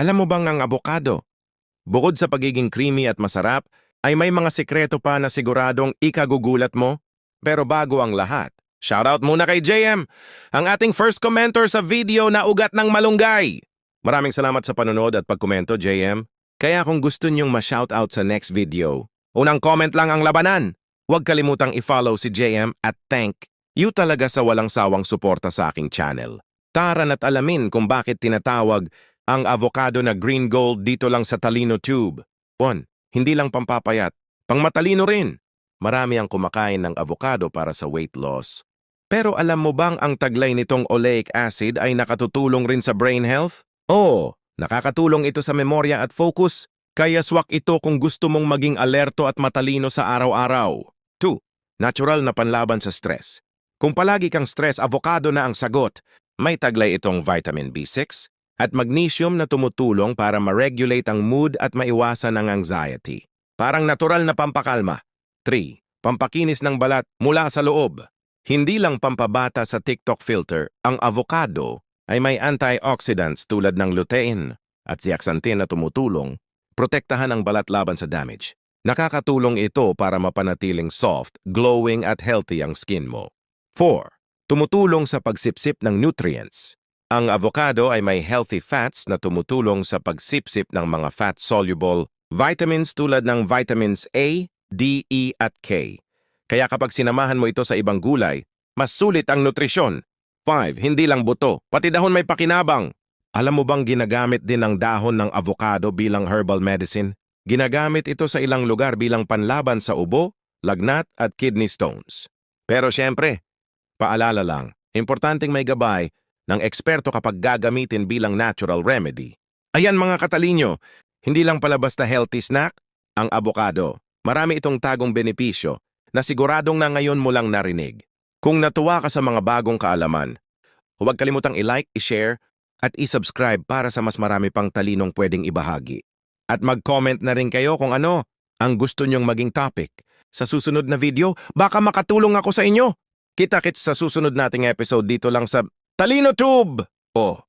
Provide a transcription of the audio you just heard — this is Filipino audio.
Alam mo bang ang avocado? Bukod sa pagiging creamy at masarap, ay may mga sikreto pa na siguradong ikagugulat mo. Pero bago ang lahat, shoutout muna kay JM, ang ating first commenter sa video na ugat ng malunggay. Maraming salamat sa panonood at pagkomento, JM. Kaya kung gusto niyong ma-shoutout sa next video, unang comment lang ang labanan. Huwag kalimutang i-follow si JM at thank you talaga sa walang sawang suporta sa aking channel. Tara na't alamin kung bakit tinatawag ang avocado na green gold dito lang sa Talino Tube. 1. Hindi lang pampapayat, pangmatalino rin. Marami ang kumakain ng avocado para sa weight loss. Pero alam mo bang ang taglay nitong oleic acid ay nakatutulong rin sa brain health? Oo, nakakatulong ito sa memorya at focus, kaya swak ito kung gusto mong maging alerto at matalino sa araw-araw. 2. Natural na panlaban sa stress. Kung palagi kang stress, avocado na ang sagot. May taglay itong vitamin B6 at magnesium na tumutulong para ma-regulate ang mood at maiwasan ang anxiety. Parang natural na pampakalma. 3. Pampakinis ng balat mula sa loob. Hindi lang pampabata sa TikTok filter, ang avocado ay may antioxidants tulad ng lutein at zeaxanthin na tumutulong protektahan ang balat laban sa damage. Nakakatulong ito para mapanatiling soft, glowing at healthy ang skin mo. 4. Tumutulong sa pagsipsip ng nutrients. Ang avocado ay may healthy fats na tumutulong sa pagsipsip ng mga fat-soluble vitamins tulad ng vitamins A, D, E at K. Kaya kapag sinamahan mo ito sa ibang gulay, mas sulit ang nutrisyon. 5. Hindi lang buto, pati dahon may pakinabang. Alam mo bang ginagamit din ang dahon ng avocado bilang herbal medicine? Ginagamit ito sa ilang lugar bilang panlaban sa ubo, lagnat at kidney stones. Pero syempre, paalala lang, importanteng may gabay ng eksperto kapag gagamitin bilang natural remedy. Ayan mga katalinyo, hindi lang pala basta healthy snack, ang avocado. Marami itong tagong benepisyo na siguradong na ngayon mo lang narinig. Kung natuwa ka sa mga bagong kaalaman, huwag kalimutang i-like, i-share, at i-subscribe para sa mas marami pang talinong pwedeng ibahagi. At mag-comment na rin kayo kung ano ang gusto nyong maging topic. Sa susunod na video, baka makatulong ako sa inyo. Kita-kits sa susunod nating episode dito lang sa Talino Tube! Oh,